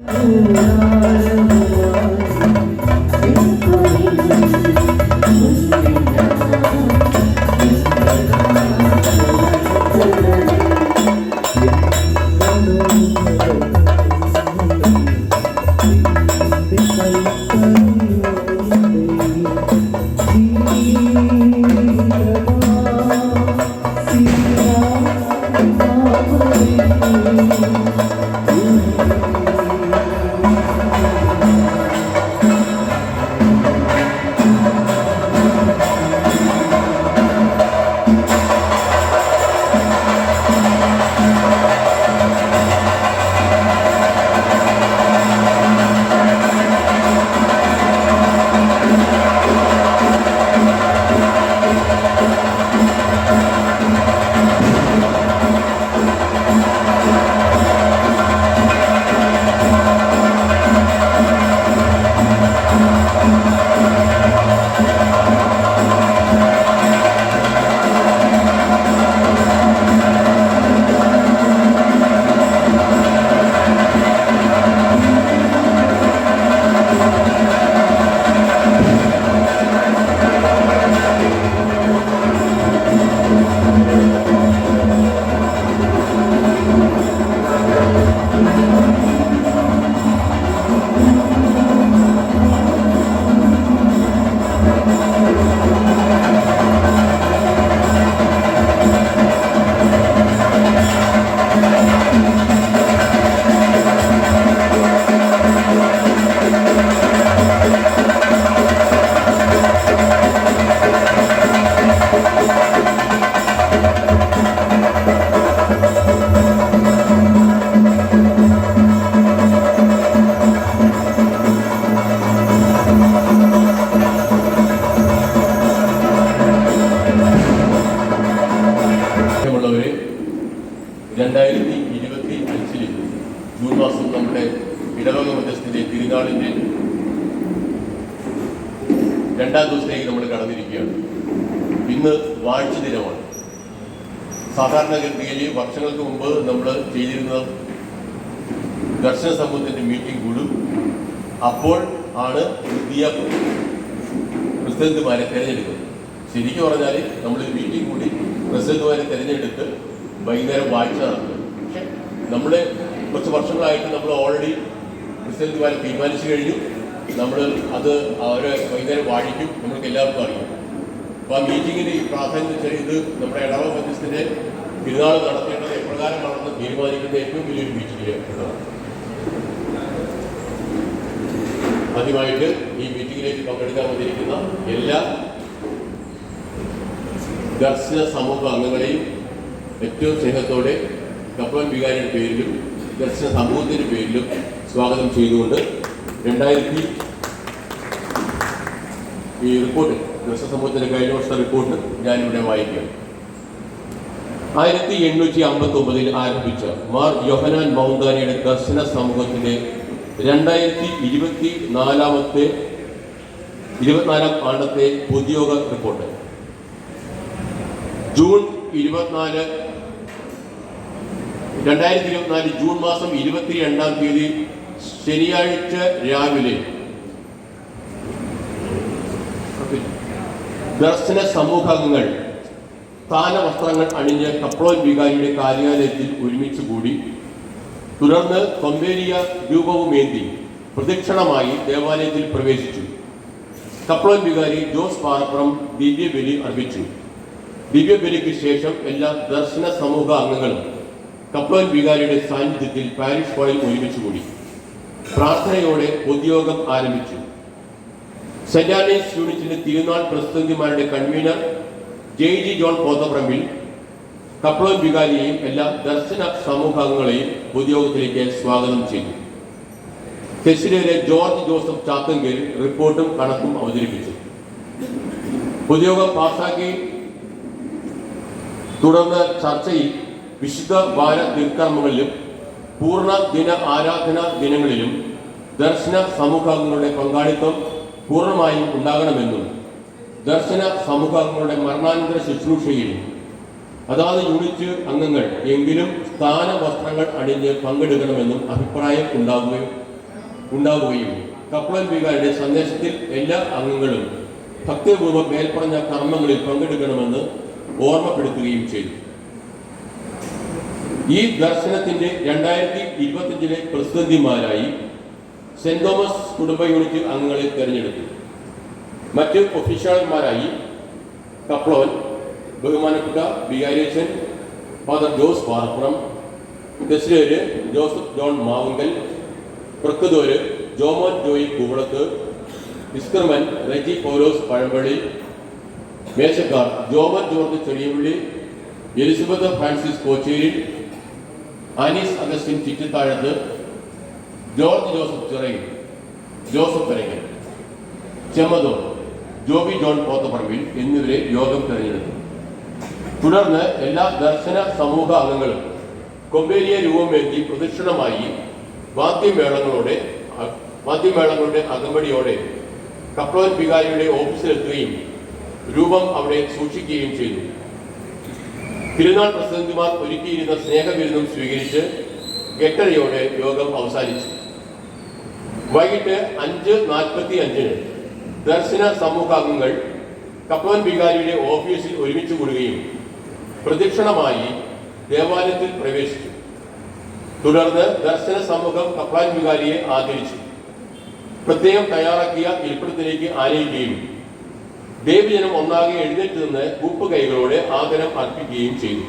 പ്രിയമുള്ളവരെ ജൂൺ മാസം നമ്മുടെ ഇടവക മധ്യസ്ഥിന്റെ തിരുനാളിന്റെ രണ്ടാം ദിവസത്തേക്ക് നമ്മൾ കടന്നിരിക്കുകയാണ്. ഇന്ന് വാഴ്ച ദിനമാണ്. സാധാരണഗതിയിൽ വർഷങ്ങൾക്ക് മുമ്പ് നമ്മൾ ചെയ്തിരുന്ന ദർശന സമൂഹത്തിന്റെ മീറ്റിംഗ് കൂടും. അപ്പോൾ ആണ് പുതിയ പ്രസിഡന്റുമാരെ തിരഞ്ഞെടുക്കുന്നത്. ശരിക്കും പറഞ്ഞാൽ നമ്മൾ മീറ്റിംഗ് കൂടി പ്രസിഡന്റുമാരെ തിരഞ്ഞെടുത്ത് വൈകുന്നേരം വാഴ്ച നടത്തുന്നത് പക്ഷെ നമ്മൾ കുറച്ച് വർഷങ്ങളായിട്ട് നമ്മൾ ഓൾറെഡി പ്രസിഡന്റുമാരെ തീരുമാനിച്ചു കഴിഞ്ഞു. നമ്മൾ അത് അവരെ വൈകുന്നേരം വാഴിക്കും. നമ്മൾക്ക് എല്ലാവർക്കും അറിയാം. അപ്പോൾ ആ മീറ്റിങ്ങിന് ഈ പ്രാധാന്യം വെച്ചാൽ ഇത് നമ്മുടെ ഇടവ മധ്യസ്ഥന്റെ തിരുനാൾ നടത്തേണ്ടത് എപ്രകാരമാണെന്ന് തീരുമാനിക്കുന്ന ഏറ്റവും വലിയൊരു മീറ്റിംഗ് ആദ്യമായിട്ട് ഈ മീറ്റിംഗിലേക്ക് പങ്കെടുക്കാൻ വന്നിരിക്കുന്ന എല്ലാ ദർശന സമൂഹ അംഗങ്ങളെയും ഏറ്റവും സ്നേഹത്തോടെ കപ്പൻ വികാരിയുടെ പേരിലും ദർശന സമൂഹത്തിന്റെ പേരിലും സ്വാഗതം ചെയ്തുകൊണ്ട് രണ്ടായിരത്തി ഈ റിപ്പോർട്ട് ദർശന സമൂഹത്തിന്റെ കഴിഞ്ഞ വർഷത്തെ റിപ്പോർട്ട് ഞാനിവിടെ വായിക്കാം. ആയിരത്തി എണ്ണൂറ്റി അമ്പത്തി ഒമ്പതിൽ ആരംഭിച്ച മാർ യോഹനാൻ മൗന്താനിയുടെ ദർശന സമൂഹത്തിന്റെ രണ്ടായിരത്തി ഇരുപത്തി നാലാമത്തെ ഇരുപത്തിനാലാം ആണ്ടത്തെ പൊതുയോഗ റിപ്പോർട്ട് ജൂൺ ഇരുപത്തിനാല് രണ്ടായിരത്തി ഇരുപത്തിനാല് ജൂൺ മാസം ഇരുപത്തി രണ്ടാം തീയതി ശനിയാഴ്ച രാവിലെ ദർശന സമൂഹങ്ങൾ സ്ഥാനവസ്ത്രങ്ങൾ അണിഞ്ഞ് കപ്ലോൻ വികാരിയുടെ കാര്യാലയത്തിൽ ഒരുമിച്ച് കൂടി. തുടർന്ന് കൊമ്പേരിയ രൂപവുമേന്തി പ്രദക്ഷിണമായി ദേവാലയത്തിൽ പ്രവേശിച്ചു. കപ്ലോൻ വികാരി ജോസ് പാറപ്പുറം ദിവ്യബലി അർപ്പിച്ചു. ദിവ്യബലിക്ക് ശേഷം എല്ലാ ദർശന സമൂഹ അംഗങ്ങളും കപ്ലോൻ വികാരിയുടെ സാന്നിധ്യത്തിൽ പാരിഷ് ഹോയിൽ ഒരുമിച്ച് കൂടി. പ്രാർത്ഥനയോടെ പൊതുയോഗം ആരംഭിച്ചു. സെന്റ് ആൻഡ്രീസ് യൂണിറ്റിന്റെ തിരുനാൾ പ്രസിദ്ധിമാരുടെ convenor J G John Pothaparambil കപ്ലോൻ വികാരിയെയും എല്ലാ ദർശന സമൂഹങ്ങളെയും പൊതുയോഗത്തിലേക്ക് സ്വാഗതം ചെയ്തു. തെസിലെ ജോർജ് ജോസഫ് ചാത്തങ്കേൽ റിപ്പോർട്ടും കണക്കും അവതരിപ്പിച്ചു. പൊതുയോഗം പാസാക്കി തുടർന്ന് ചർച്ചയിൽ വിശുദ്ധ വാര തീർത്ഥാടനങ്ങളിലും പൂർണ ദിന ആരാധന ദിനങ്ങളിലും ദർശന സമൂഹങ്ങളുടെ പങ്കാളിത്തം പൂർണമായും ഉണ്ടാകണമെന്നും ദർശന സമൂഹങ്ങളുടെ മരണാനന്തര ശുശ്രൂഷയിൽ അതാത് യൂണിറ്റ് അംഗങ്ങൾ എങ്കിലും സ്ഥാന വസ്ത്രങ്ങൾ അണിഞ്ഞ് പങ്കെടുക്കണമെന്നും അഭിപ്രായം ഉണ്ടാവുകയും ഉണ്ടാവുകയും കപ്ലൻ വികാരുടെ സന്ദേശത്തിൽ എല്ലാ അംഗങ്ങളും ഭക്തിപൂർവം മേൽപ്പറഞ്ഞ കർമ്മങ്ങളിൽ പങ്കെടുക്കണമെന്ന് ഓർമ്മപ്പെടുത്തുകയും ചെയ്തു. ഈ ദർശനത്തിന്റെ രണ്ടായിരത്തി ഇരുപത്തിയഞ്ചിലെ പ്രസിദ്ധിമാരായി സെന്റ് തോമസ് കുടുംബ യൂണിറ്റ് അംഗങ്ങളെ തെരഞ്ഞെടുത്തു. മറ്റ് ഒഫീഷ്യൽമാരായി കപ്ലോൻ ബഹുമാനപ്പെട്ട വികാരിയച്ഛൻ ഫാദർ ജോസ് പാർപ്പുറം തെസ്ലേര് ജോസഫ് ജോൺ മാവുങ്കൽ പ്രക്കതോര് ജോമോൻ ജോയി കൂവളത്ത് വിസ്കർമൻ Reji Paulose Pazhampally മേശക്കാർ Jomon George Chediyappally Elizabeth Francis Kochery Annies Augustine Chittithazhath George Joseph Chirayil Joseph Parangan ചെമ്മതോർ Joby John Pothaparambil എന്നിവരെ യോഗം തെരഞ്ഞെടുത്തു. തുടർന്ന് എല്ലാ ദർശന സമൂഹ അംഗങ്ങളും കൊമ്പേരിയ രൂപമേന്തി പ്രദക്ഷിണമായി വാദ്യമേളങ്ങളോടെ വാദ്യമേളങ്ങളുടെ അകമ്പടിയോടെ കപ്ലോൻ വികാരിയുടെ ഓഫീസിലെത്തുകയും രൂപം അവിടെ സൂക്ഷിക്കുകയും ചെയ്തു. തിരുനാൾ പ്രസിഡന്റുമാർ ഒരുക്കിയിരുന്ന സ്നേഹവിരുന്നും സ്വീകരിച്ച് എട്ടരയോടെ യോഗം അവസാനിച്ചു. വൈകിട്ട് അഞ്ച് നാൽപ്പത്തി അഞ്ചിന് ദർശന സമൂഹാംഗങ്ങൾ കപ്ലോൻ വികാരിയുടെ ഓഫീസിൽ ഒരുമിച്ച് കൂടുകയും പ്രദക്ഷിണമായി ദേവാലയത്തിൽ പ്രവേശിച്ചു. തുടർന്ന് ദർശന സമൂഹം കപ്പാൻ വികാരിയെ ആദരിച്ചു. പ്രത്യേകം തയ്യാറാക്കിയ ഇരിപ്പിടത്തിലേക്ക് ആനയിക്കുകയും ദേവജനം ഒന്നാകെ എഴുന്നേറ്റ് നിന്ന് കൂപ്പ് കൈകളോടെ ആദരം അർപ്പിക്കുകയും ചെയ്തു.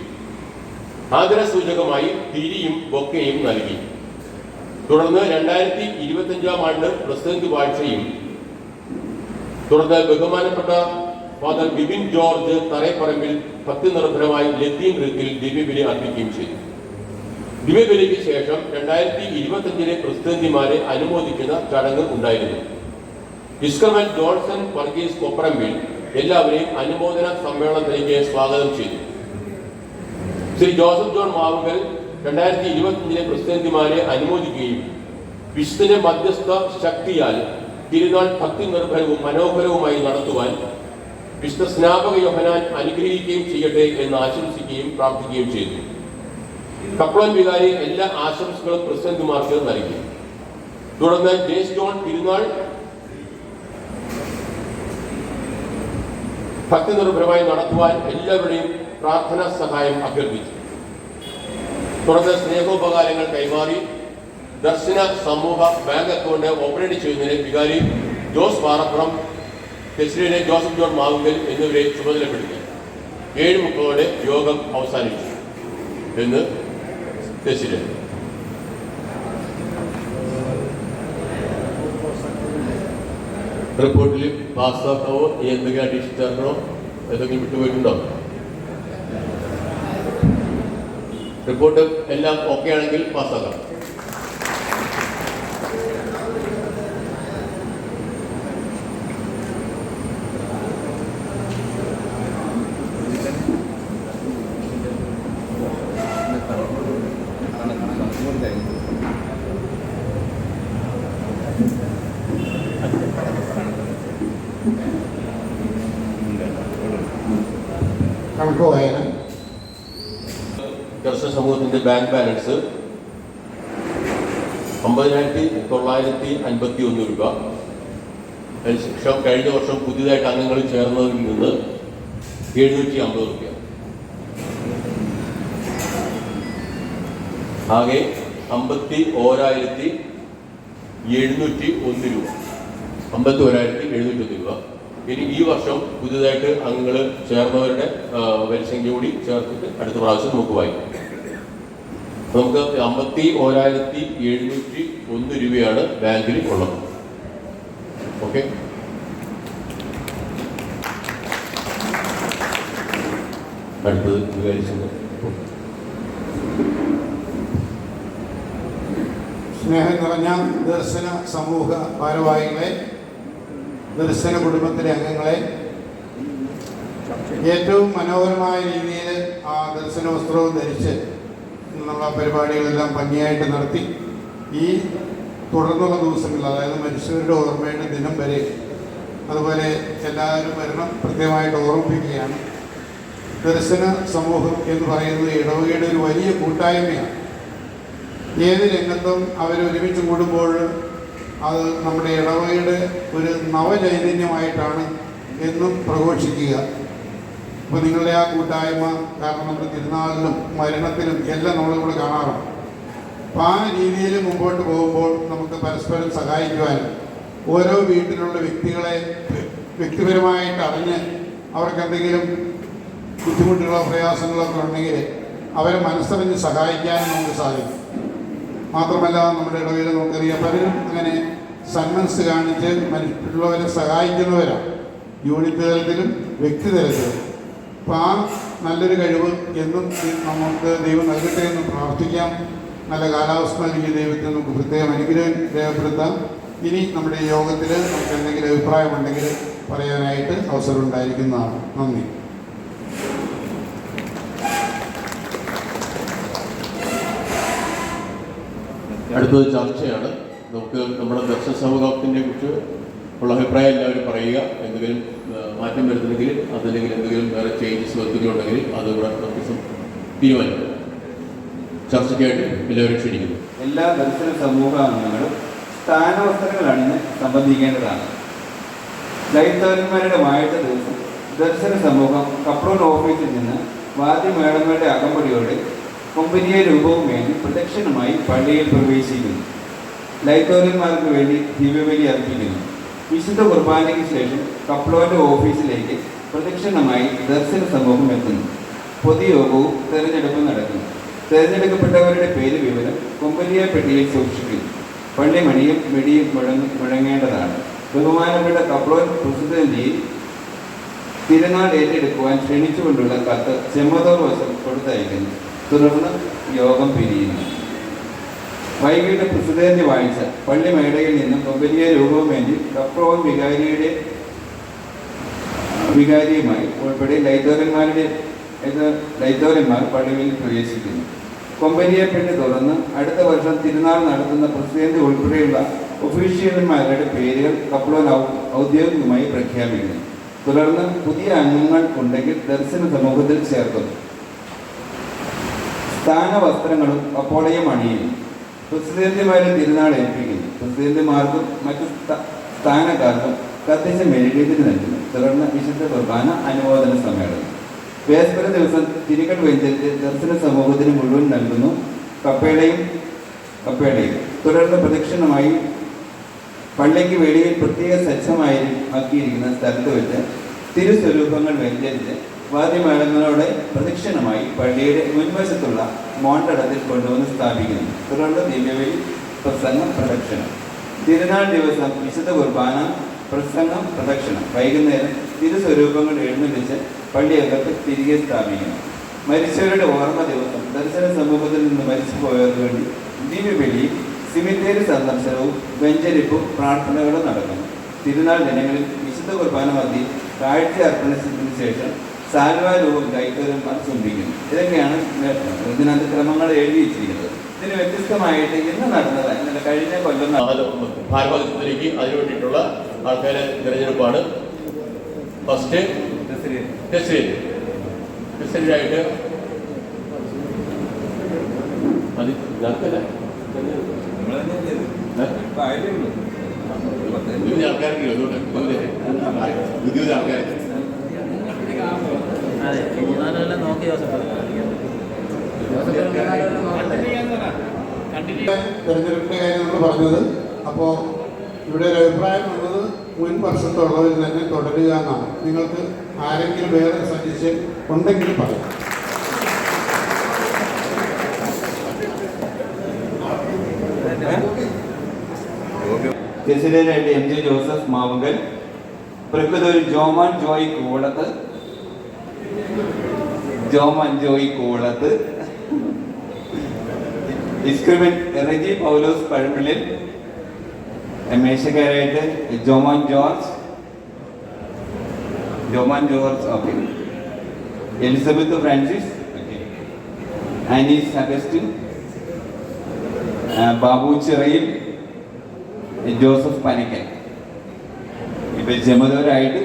ആദര സൂചകമായി തിരിയും ബൊക്കയും നൽകി. തുടർന്ന് രണ്ടായിരത്തി ഇരുപത്തിയഞ്ചാം ആണ്ട് പ്രസിഡന്റ് വാഴ്ചയും. തുടർന്ന് ബഹുമാനപ്പെട്ട ഫാദർ ബിബിൻ ജോർജ് തറയപ്പറമ്പിൽ ഭക്തി നിർഭരമായി ലത്തീൻ നൃത്തിൽ ദിവ്യബലി അർപ്പിക്കുകയും ചെയ്തു. ദിവ്യബലിക്ക് ശേഷം രണ്ടായിരത്തി ഇരുപത്തിയഞ്ചിലെ പ്രസിഡന്റിമാരെ അനുമോദിക്കുന്ന ചടങ്ങ് ഉണ്ടായിരുന്നു. ഇസ്കർമൻ ജോൺസൺ വർഗീസ് കൊപ്രമ്പിൽ എല്ലാവരെയും അനുമോദന സമ്മേളനത്തിലേക്ക് സ്വാഗതം ചെയ്തു. ശ്രീ ജോസഫ് ജോൺ മാവുകൾ രണ്ടായിരത്തി ഇരുപത്തിയഞ്ചിലെ പ്രസിഡന്റിമാരെ അനുമോദിക്കുകയും വിശുദ്ധന്റെ മധ്യസ്ഥ ശക്തിയാൽ തിരുനാൾ ഭക്തി നിർഭരവും മനോഹരവുമായി നടത്തുവാൻ വിശുദ്ധ സ്നാപക യോഹനാൻ അനുഗ്രഹിക്കുകയും ചെയ്യട്ടെ എന്ന് ആശംസിക്കുകയും പ്രാർത്ഥിക്കുകയും ചെയ്തു. കപ്പളം വികാരി എല്ലാ ആശംസകളും പ്രസിഡന്റുമാർക്ക് നൽകി. തുടർന്ന് ജേസ് ജോൺ തിരുനാൾ ഭക്തി നിർഭരമായി നടത്തുവാൻ എല്ലാവരുടെയും പ്രാർത്ഥനാ സഹായം അഭ്യർത്ഥിച്ചു. തുടർന്ന് സ്നേഹോപകാരങ്ങൾ കൈമാറി ദർശന സമൂഹ ബാങ്ക് അക്കൗണ്ട് ഓപ്പറേറ്റ് ചെയ്യുന്നതിന് വികാരി ജോസ് പാറപ്പുറം തെസ്ലിനെ ജോസഫ് ജോൺ മാവുങ്കൽ എന്നിവരെ ചുമതലപ്പെടുത്തി. ഏഴ് മുപ്പതോടെ യോഗം അവസാനിച്ചു എന്ന് തെസ്ലിൻ റിപ്പോർട്ടിൽ പാസ്സാക്കാവോ എന്തെങ്കിലും ചേർക്കണോ എന്തെങ്കിലും വിട്ടുപോയിട്ടുണ്ടോ? റിപ്പോർട്ട് എല്ലാം ഓക്കെ ആണെങ്കിൽ പാസ്സാക്കാം കണക്ക് വായന ദർശന ബാങ്ക് ബാലൻസ് ഒമ്പതിനായിരത്തി തൊള്ളായിരത്തി അൻപത്തി ഒന്ന് രൂപ അതിനുശേഷം കഴിഞ്ഞ വർഷം പുതിയതായിട്ട് അംഗങ്ങൾ ചേർന്നതിൽ നിന്ന് എഴുന്നൂറ്റി അമ്പത് രൂപ. ആകെ അമ്പത്തി ഓരായിരത്തി എഴുന്നൂറ്റി ഒന്ന് രൂപ. അമ്പത്തി ഓരായിരത്തി എഴുന്നൂറ്റി ഒന്ന് രൂപ. ഇനി ഈ വർഷം പുതിയതായിട്ട് അംഗങ്ങൾ ചേർന്നവരുടെ വരിസംഖ്യ കൂടി ചേർത്തിട്ട് അടുത്ത പ്രാവശ്യം നമുക്ക് വായിക്കാം. നമുക്ക് അമ്പത്തി ഓരായിരത്തി എഴുന്നൂറ്റി ഒന്ന് രൂപയാണ് ബാങ്കിൽ ഉള്ളത്. ഓക്കെ? അടുത്തത് സ്നേഹം നിറഞ്ഞ ദർശന സമൂഹ ഭാരവാഹികളെ ദർശന കുടുംബത്തിലെ അംഗങ്ങളെ ഏറ്റവും മനോഹരമായ രീതിയിൽ ആ ദർശന വസ്ത്രവും ധരിച്ച് എന്നുള്ള പരിപാടികളെല്ലാം ഭംഗിയായിട്ട് നടത്തി ഈ തുടർന്നുള്ള ദിവസങ്ങളിൽ അതായത് മനുഷ്യരുടെ ഓർമ്മയുടെ ദിനം വരെ അതുപോലെ എല്ലാവരും വരണം പ്രത്യേകമായിട്ട് ഓർമ്മിപ്പിക്കുകയാണ്. ദർശന സമൂഹം എന്ന് പറയുന്നത് ഇടവകയുടെ ഒരു വലിയ കൂട്ടായ്മയാണ്. ഏത് രംഗത്തും അവർ ഒരുമിച്ച് കൂടുമ്പോൾ അത് നമ്മുടെ ഇടവകയുടെ ഒരു നവചൈതന്യമായിട്ടാണ് എന്നും പ്രഘോഷിക്കുക. അപ്പോൾ നിങ്ങളുടെ ആ കൂട്ടായ്മ കാരണം നമ്മുടെ തിരുനാളിലും മരണത്തിലും എല്ലാം നമ്മളിവിടെ കാണാറുണ്ട്. അപ്പൊ ആ രീതിയിൽ മുമ്പോട്ട് പോകുമ്പോൾ നമുക്ക് പരസ്പരം സഹായിക്കുവാനും ഓരോ വീട്ടിലുള്ള വ്യക്തികളെ വ്യക്തിപരമായിട്ട് അറിഞ്ഞ് അവർക്ക് എന്തെങ്കിലും ബുദ്ധിമുട്ടുകളോ പ്രയാസങ്ങളോ ഒക്കെ ഉണ്ടെങ്കിൽ അവരെ മനസ്സറിഞ്ഞ് സഹായിക്കാനും നമുക്ക് സാധിക്കും. മാത്രമല്ല നമ്മുടെ ഇടവയിൽ നമുക്കറിയാം. പലരും അങ്ങനെ സന്മനസ് കാണിച്ച് മറ്റുള്ളവരെ സഹായിക്കുന്നവരാണ്. യൂണിറ്റ് തലത്തിലും വ്യക്തിതലത്തിലും. അപ്പം ആ നല്ലൊരു കഴിവ് എന്നും നമുക്ക് ദൈവം നൽകട്ടെ എന്ന് പ്രാർത്ഥിക്കാം. നല്ല കാലാവസ്ഥ നൽകിയ ദൈവത്തിന് നമുക്ക് പ്രത്യേകം അനുഗ്രഹം രേഖപ്പെടുത്താം. ഇനി നമ്മുടെ യോഗത്തിൽ നമുക്ക് എന്തെങ്കിലും അഭിപ്രായമുണ്ടെങ്കിൽ പറയാനായിട്ട് അവസരം ഉണ്ടായിരിക്കുന്നതാണ് നന്ദി. അടുത്തത് ചർച്ചയാണ്. നമുക്ക് നമ്മുടെ ദർശന സമൂഹത്തിനെ കുറിച്ച് ഉള്ള അഭിപ്രായം എല്ലാവരും പറയുക. എന്തെങ്കിലും മാറ്റം വരുന്നുണ്ടെങ്കിൽ അതല്ലെങ്കിൽ എന്തെങ്കിലും വേറെ ചേഞ്ചസ് വരുത്തുകയുണ്ടെങ്കിൽ അതിവിടെ നമുക്ക് തീരുമാനിക്കാം. ചർച്ചയ്ക്കായിട്ട് എല്ലാവരും ക്ഷണിക്കുന്നു. എല്ലാ ദർശന സമൂഹ അംഗങ്ങളും സ്ഥാനവസ്ത്രങ്ങൾ അണിഞ്ഞ് സംബന്ധിക്കേണ്ടതാണ്. ദൈവത്തവന്മാരുടെ വാഴ്ച ദിവസം ദർശന സമൂഹം കപ്രോൺ ഓഫീസിൽ നിന്ന് വാദ്യമേളങ്ങളുടെ അകമ്പടിയോടെ കൊമ്പനിയ രൂപവും വേണ്ടി പ്രദക്ഷിണമായി പള്ളിയിൽ പ്രവേശിക്കുന്നു. ലൈത്തോലന്മാർക്ക് വേണ്ടി ദിവ്യബലി അർപ്പിക്കുന്നു. വിശുദ്ധ കുർബാനയ്ക്ക് ശേഷം കപ്ലോന്റെ ഓഫീസിലേക്ക് പ്രദക്ഷിണമായി ദർശന സമൂഹം എത്തുന്നു. പൊതുയോഗവും തെരഞ്ഞെടുപ്പും നടക്കുന്നു. തെരഞ്ഞെടുക്കപ്പെട്ടവരുടെ പേര് വിവരം കൊമ്പലിയ പെട്ടിയിൽ സൂക്ഷിക്കുന്നു. പള്ളിമണിയും വെടിയും മുഴങ്ങ മുഴങ്ങേണ്ടതാണ്. ബഹുമാനപ്പെട്ട കപ്ലോൻ പ്രസിഡന്റിയിൽ തിരുനാൾ ഏറ്റെടുക്കുവാൻ ക്ഷണിച്ചുകൊണ്ടുള്ള കത്ത് ചെമ്മതോർ വശം കൊടുത്തയക്കുന്നു. തുടർന്ന് യോഗം പിരിയുന്നു. വൈകിട്ട് പ്രസിഡന്റ് വായിച്ച പള്ളി മേടയിൽ നിന്നും കൊമ്പലിയ രൂപം വേണ്ടി കപ്രോൻ വികാരിയുടെ വികാരിയുമായി ഉൾപ്പെടെ ലൈതോരന്മാരുടെ ലൈതോരന്മാർ പള്ളിയിൽ പ്രവേശിക്കുന്നു. കൊമ്പനിയെ പെണ്ണ് തുറന്ന് അടുത്ത വർഷം തിരുനാൾ നടത്തുന്ന പ്രസിഡന്റ് ഉൾപ്പെടെയുള്ള ഒഫീഷ്യന്മാരുടെ പേരുകൾ കപ്ലോൻ ഔദ്യോഗികമായി പ്രഖ്യാപിക്കുന്നു. തുടർന്ന് പുതിയ അംഗങ്ങൾ ഉണ്ടെങ്കിൽ ദർശന സമൂഹത്തിൽ ചേർക്കുന്നു. സ്ഥാന വസ്ത്രങ്ങളും അപ്പോളയും അണിയുന്നു. പ്രസിഡന്റുമാരെ തിരുനാൾ ഏൽപ്പിക്കുന്നു. പ്രസിഡന്റുമാർക്കും മറ്റു സ്ഥാ- സ്ഥാനക്കാർക്കും കത്തിച്ച മെഴുകുതിരി നൽകുന്നു. തുടർന്ന് വിശുദ്ധ കുർബാന അനുമോദന സമ്മേളനം. വേസ്പര ദിവസം തിരികൾ വെഞ്ചരിച്ച് ദർശന സമൂഹത്തിന് മുഴുവൻ നൽകുന്നു. കപ്പേളയും കപ്പേളയും. തുടർന്ന് പ്രദക്ഷിണമായി പള്ളിക്ക് വെളിയിൽ പ്രത്യേക സജ്ജമായി ആക്കിയിരിക്കുന്ന സ്ഥലത്ത് വെച്ച് തിരുസ്വരൂപങ്ങൾ വെഞ്ചരിച്ച് വാദ്യമേളങ്ങളോടെ പ്രദക്ഷിണമായി പള്ളിയുടെ മുൻവശത്തുള്ള മോണ്ടടത്തിൽ കൊണ്ടുവന്ന് സ്ഥാപിക്കുന്നു. തുടർന്ന് ദിവ്യവലി പ്രസംഗം പ്രദക്ഷിണം. തിരുനാൾ ദിവസം വിശുദ്ധ കുർബാന പ്രസംഗം പ്രദക്ഷിണം. വൈകുന്നേരം തിരുസ്വരൂപങ്ങൾ എഴുന്നള്ളിച്ച് പള്ളിയകത്ത് തിരികെ സ്ഥാപിക്കുന്നു. മരിച്ചവരുടെ ഓർമ്മ ദിവസം ദർശന സമൂഹത്തിൽ നിന്ന് മരിച്ചുപോയവർക്ക് വേണ്ടി ദിവ്യബലിയും സിമിത്തേരി സന്ദർശനവും വെഞ്ചരിപ്പും പ്രാർത്ഥനകളും നടക്കുന്നു. തിരുനാൾ ദിനങ്ങളിൽ വിശുദ്ധ കുർബാന മതി കാഴ്ച അർപ്പണത്തിന് ശേഷം സാൽവാരൂപം കൈക്കോരന്മാർ ചുംബിക്കുന്നു ഇതൊക്കെയാണ് ഇതിനകത്ത് ക്രമങ്ങൾ എഴുതി വെച്ചിരിക്കുന്നത്. ഇതിന് വ്യത്യസ്തമായിട്ട് ഇന്ന് നടന്നത് ഇന്നലെ കഴിഞ്ഞ കൊല്ലം ഭാരവാഹിത്വത്തിലേക്ക് അതിനു വേണ്ടിയിട്ടുള്ള ആൾക്കാരെ തിരഞ്ഞെടുപ്പാണ്. ഫസ്റ്റ് ടെസ്റ്റ് ടെസ്റ്റിനായിട്ട് അത് ഞങ്ങൾക്കല്ല പുതിയ ആൾക്കാർക്ക് പുതിയ അതെ മൂന്നാലെല്ലാം നോക്കി ജോസഫ് തെരഞ്ഞെടുപ്പിന്റെ കാര്യം നമ്മൾ പറഞ്ഞത്. അപ്പോൾ ഇവിടെ ഒരു അഭിപ്രായം വന്നത് മുൻ വർഷത്തുള്ളവർ തന്നെ തുടരുക എന്നാണ്. നിങ്ങൾക്ക് ആരെങ്കിലും വേറെ സജഷൻ ഉണ്ടെങ്കിൽ പറയാം. പ്രസിഡന്റായിട്ട് എം ജെ ജോസഫ് മാവുങ്കൽ പ്രകൃതി ജോമാൻ ജോയി കൂളത്ത് ജോമാൻ ജോയി കൂളത്ത് ഇസ്ക്രിമൻ Reji Paulose പഴമ്പിളിൽ മേശക്കാരായിട്ട് Jomon George. Jomon George okay. Elizabeth Francis Annies Augustine. Babu Chirayil. Joseph Panakkan ഇപ്പൊ ജമദോരായിട്ട്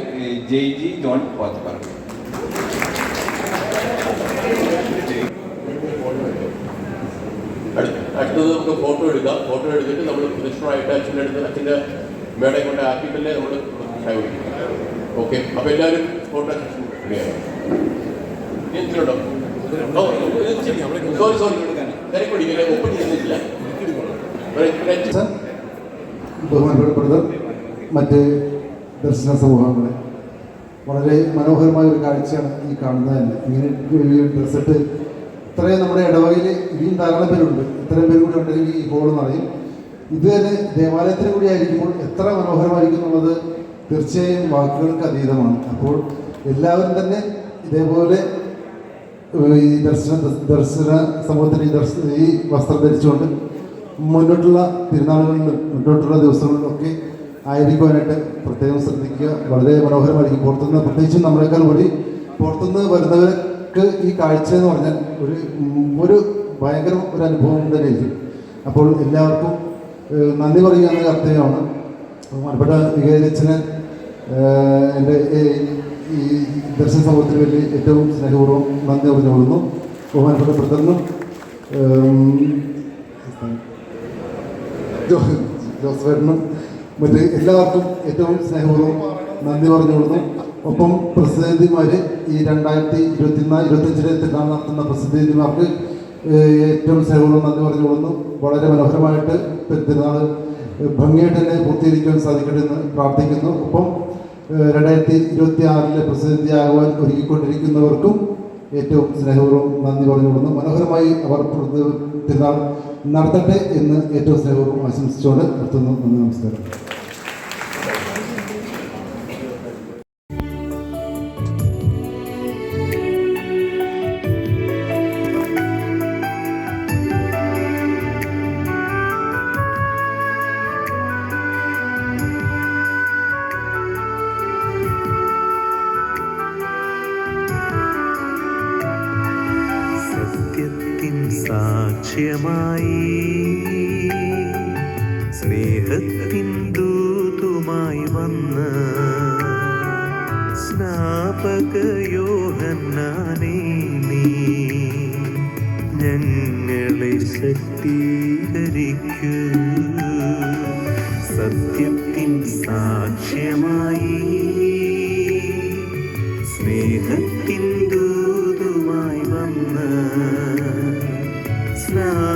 ജെയ് ജി ജോൺ പോത്തപ്പറ അടുത്ത അടുത്തത് നമുക്ക് ഫോട്ടോ എടുക്കാം. ഫോട്ടോ എടുത്തിട്ട് നമ്മൾ പ്രദക്ഷിണമായിട്ട് അച്ഛന്റെ അടുത്ത് അച്ഛന്റെ മേടയെ കൊണ്ട് ആക്കിയിട്ടല്ലേ നമ്മൾ ഓക്കെ അപ്പോൾ എല്ലാവരും ഫോട്ടോ എന്തിനുണ്ടോ? സോറി സോറി തിരക്കൊടിക്കില്ല ഒപ്പം ചെയ്യുന്നില്ല ബഹുമാനപ്പെട്ട മറ്റ് ദർശന സമൂഹങ്ങളെ വളരെ മനോഹരമായ ഒരു കാഴ്ചയാണ് ഈ കാണുന്നത് തന്നെ. ഇങ്ങനെ ഡ്രസ്സിട്ട് ഇത്രയും നമ്മുടെ ഇടവകയിൽ ഇനിയും ധാരാളം പേരുണ്ട്. ഇത്രയും പേര് കൂടി ഉണ്ടെങ്കിൽ ഈ ഹോൾ നിറയും ഇത് തന്നെ ദേവാലയത്തിന് കൂടി ആയിരിക്കുമ്പോൾ എത്ര മനോഹരമായിരിക്കും എന്നുള്ളത് തീർച്ചയായും വാക്കുകൾക്ക് അതീതമാണ്. അപ്പോൾ എല്ലാവരും തന്നെ ഇതേപോലെ ഈ ദർശന ദർശന സമൂഹത്തിന് ഈ ദർശന ഈ വസ്ത്രം ധരിച്ചുകൊണ്ട് മുന്നോട്ടുള്ള തിരുനാളുകളിലും മുന്നോട്ടുള്ള ദിവസങ്ങളിലൊക്കെ ആയിരിക്കുവാനായിട്ട് പ്രത്യേകം ശ്രദ്ധിക്കുക. വളരെ മനോഹരമായിരിക്കും. പുറത്തുനിന്ന് പ്രത്യേകിച്ചും നമ്മളെക്കാൾ കൂടി പുറത്തുനിന്ന് വരുന്നവർക്ക് ഈ കാഴ്ച എന്ന് പറഞ്ഞാൽ ഒരു ഒരു ഭയങ്കര ഒരു അനുഭവം തന്നെയായിരിക്കും അപ്പോൾ എല്ലാവർക്കും നന്ദി പറയുക എന്ന കർത്തവ്യമാണ്. ബഹുമാനപ്പെട്ട വികേരച്ചന് എന്റെ ഈ ദർശന സമൂഹത്തിന് വേണ്ടി ഏറ്റവും സ്നേഹപൂർവം നന്ദി പറഞ്ഞുകൊള്ളുന്നു ബഹുമാനപ്പെട്ട ബ്രദറിനും ജോസഫേട്ടനും മറ്റ് എല്ലാവർക്കും ഏറ്റവും സ്നേഹപൂർവം നന്ദി പറഞ്ഞുകൊള്ളുന്നു. ഒപ്പം പ്രസിദ്ധിമാർ ഈ രണ്ടായിരത്തി ഇരുപത്തിനാല് ഇരുപത്തഞ്ചിലെ തിരുനാൾ നടത്തുന്ന പ്രസിദ്ധിമാർക്ക് ഏറ്റവും സേവനം നന്ദി പറഞ്ഞുകൊള്ളുന്നു വളരെ മനോഹരമായിട്ട് തിരുനാൾ ഭംഗിയായിട്ട് തന്നെ പൂർത്തീകരിക്കാൻ സാധിക്കട്ടെ എന്ന് പ്രാർത്ഥിക്കുന്നു. ഒപ്പം രണ്ടായിരത്തി ഇരുപത്തി ആറിലെ പ്രസിദ്ധിയാകുവാൻ ഒരുക്കിക്കൊണ്ടിരിക്കുന്നവർക്കും ഏറ്റവും സ്നേഹപൂർവം നന്ദി പറഞ്ഞുകൊള്ളുന്നു മനോഹരമായി അവർ പെരുന്നാൾ നടത്തട്ടെ എന്ന് ഏറ്റവും സ്നേഹപൂർവം ആശംസിച്ചുകൊണ്ട് നിർത്തുന്നു. നന്ദി നമസ്കാരം. സാക്ഷ്യമായി സ്നേഹത്തിൻ ദൂതുമായി വന്ന് സ്നാപകയോഹന്നാനേ ഞങ്ങളെ ശക്തീകരിക്കൂ. സത്യത്തിൻ സാക്ഷ്യമായി Yeah.